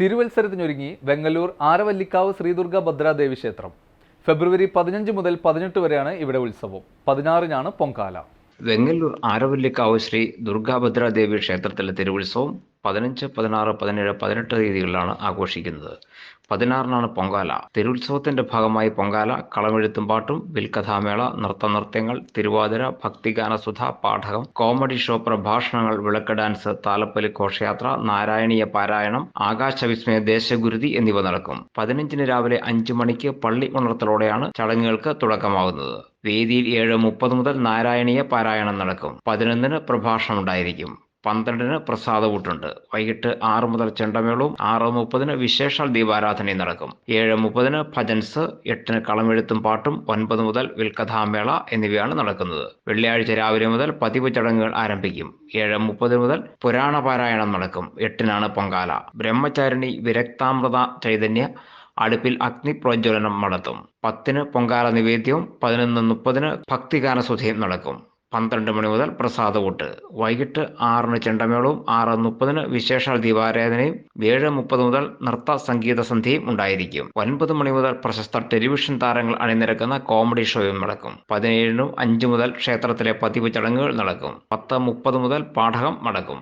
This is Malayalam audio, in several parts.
തിരുവത്സരത്തിനൊരുങ്ങി വെങ്ങല്ലൂർ ആരവല്ലിക്കാവ് ശ്രീദുർഗ ഭദ്രാദേവി ക്ഷേത്രം. ഫെബ്രുവരി പതിനഞ്ച് മുതൽ പതിനെട്ട് വരെയാണ് ഇവിടെ ഉത്സവം. പതിനാറിനാണ് പൊങ്കാല. വെങ്ങല്ലൂർ ആരവല്ലിക്കാവ് ശ്രീ ദുർഗാഭദ്രാദേവി ക്ഷേത്രത്തിലെ തിരുവുത്സവം പതിനഞ്ച് പതിനാറ് പതിനേഴ് പതിനെട്ട് തീയതികളിലാണ് ആഘോഷിക്കുന്നത്. പതിനാറിനാണ് പൊങ്കാല. തിരുവുത്സവത്തിന്റെ ഭാഗമായി പൊങ്കാല കളമെഴുത്തും പാട്ടും വിൽക്കഥാമേള നൃത്തനൃത്യങ്ങൾ തിരുവാതിര ഭക്തിഗാനസുധ പാഠകം കോമഡി ഷോ പ്രഭാഷണങ്ങൾ വിളക്ക് ഡാൻസ് താലപ്പൊലി ഘോഷയാത്ര നാരായണീയ പാരായണം ആകാശവിസ്മയ ദേശഗുരുതി എന്നിവ നടക്കും. പതിനഞ്ചിന് രാവിലെ അഞ്ചു മണിക്ക് പള്ളി ഉണർത്തലോടെയാണ് ചടങ്ങുകൾക്ക് തുടക്കമാകുന്നത്. വേദിയിൽ ഏഴ് മുപ്പത് മുതൽ നാരായണീയ പാരായണം നടക്കും. പതിനൊന്നിന് പ്രഭാഷണം ഉണ്ടായിരിക്കും പന്ത്രണ്ടിന് പ്രസാദവൂട്ടുണ്ട്. വൈകിട്ട് ആറ് മുതൽ ചെണ്ടമേളവും ആറ് മുപ്പതിന് വിശേഷാൽ ദീപാരാധനയും നടക്കും. ഏഴ് മുപ്പതിന് ഭജൻസ് എട്ടിന് കളമെഴുത്തും പാട്ടും ഒൻപത് മുതൽ വിൽക്കഥാമേള എന്നിവയാണ് നടക്കുന്നത്. വെള്ളിയാഴ്ച രാവിലെ മുതൽ പതിവ് ചടങ്ങുകൾ ആരംഭിക്കും. ഏഴ് മുപ്പത് മുതൽ പുരാണ പാരായണം നടക്കും. എട്ടിനാണ് പൊങ്കാല. ബ്രഹ്മചാരിണി വിരക്താമൃത ചൈതന്യ അടുപ്പിൽ അഗ്നി പ്രോജ്വലനം നടത്തും. പത്തിന് പൊങ്കാല നിവേദ്യവും പതിനൊന്ന് മുപ്പതിന് ഭക്തിഗാന സുധയും നടക്കും. പന്ത്രണ്ട് മണി മുതൽ പ്രസാദകൂട്ട് വൈകിട്ട് ആറിന് ചെണ്ടമേളവും ആറ് മുപ്പതിന് വിശേഷ ദീപാരാധനയും ഏഴ് മുപ്പത് മുതൽ നൃത്ത സംഗീത സന്ധ്യയും ഉണ്ടായിരിക്കും. ഒൻപത് മണി മുതൽ പ്രശസ്ത ടെലിവിഷൻ താരങ്ങൾ അണിനിരക്കുന്ന കോമഡി ഷോയും നടക്കും. പതിനേഴിനും അഞ്ച് മുതൽ ക്ഷേത്രത്തിലെ പതിവ് ചടങ്ങുകൾ നടക്കും. പത്ത് മുപ്പത് മുതൽ പാഠകം നടക്കും.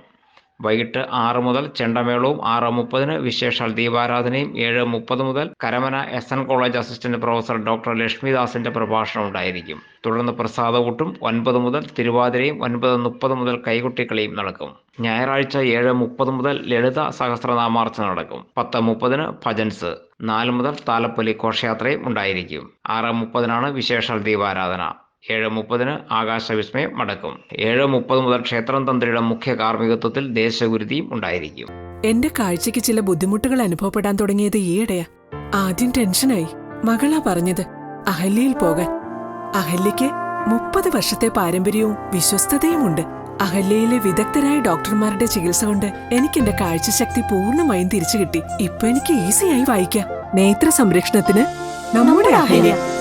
വൈകിട്ട് ആറ് മുതൽ ചെണ്ടമേളവും ആറ് മുപ്പതിന് വിശേഷാൽ ദീപാരാധനയും ഏഴ് മുപ്പത് മുതൽ Karamana S N college assistant professor doctor ലക്ഷ്മിദാസിന്റെ പ്രഭാഷണം ഉണ്ടായിരിക്കും. തുടർന്ന് പ്രസാദകൂട്ടും ഒൻപത് മുതൽ തിരുവാതിരയും ഒൻപത് മുപ്പത് മുതൽ കൈകൊട്ടിക്കളിയും നടക്കും. ഞായറാഴ്ച ഏഴ് മുപ്പത് മുതൽ ലളിത സഹസ്രനാമാർച്ച നടക്കും. പത്ത് മുപ്പതിന് ഭജൻസ് നാല് മുതൽ താലപ്പൊലി ഘോഷയാത്രയും ഉണ്ടായിരിക്കും. ആറ് മുപ്പതിനാണ് വിശേഷാൽ ദീപാരാധന. ഏഴ് മുപ്പതിന് ആകാശവിസ്മയം മടക്കും. ഏഴ് മുപ്പത് മുതൽ ക്ഷേത്രം തന്ത്രിയുടെ മുഖ്യ കാർമ്മികത്വത്തിൽ ദേശഗുരുതിയും ഉണ്ടായിരിക്കും. എന്റെ കാഴ്ചക്ക് ചില ബുദ്ധിമുട്ടുകൾ അനുഭവപ്പെടാൻ തുടങ്ങിയത് ഈയിടെയാ. ആദ്യം ടെൻഷനായി. മകളാ പറഞ്ഞത് അഹല്യയിൽ പോകാൻ. അഹല്യയ്ക്ക് മുപ്പത് വർഷത്തെ പാരമ്പര്യവും വിശ്വസ്തതയുമുണ്ട് അഹല്യയിലെ വിദഗ്ധരായ ഡോക്ടർമാരുടെ ചികിത്സ കൊണ്ട് എനിക്ക് എന്റെ കാഴ്ചശക്തി പൂർണമായും തിരിച്ചു കിട്ടി ഇപ്പൊ എനിക്ക് ഈസിയായി വായിക്കാം. നേത്ര സംരക്ഷണത്തിന് നമ്മുടെ Ahalya.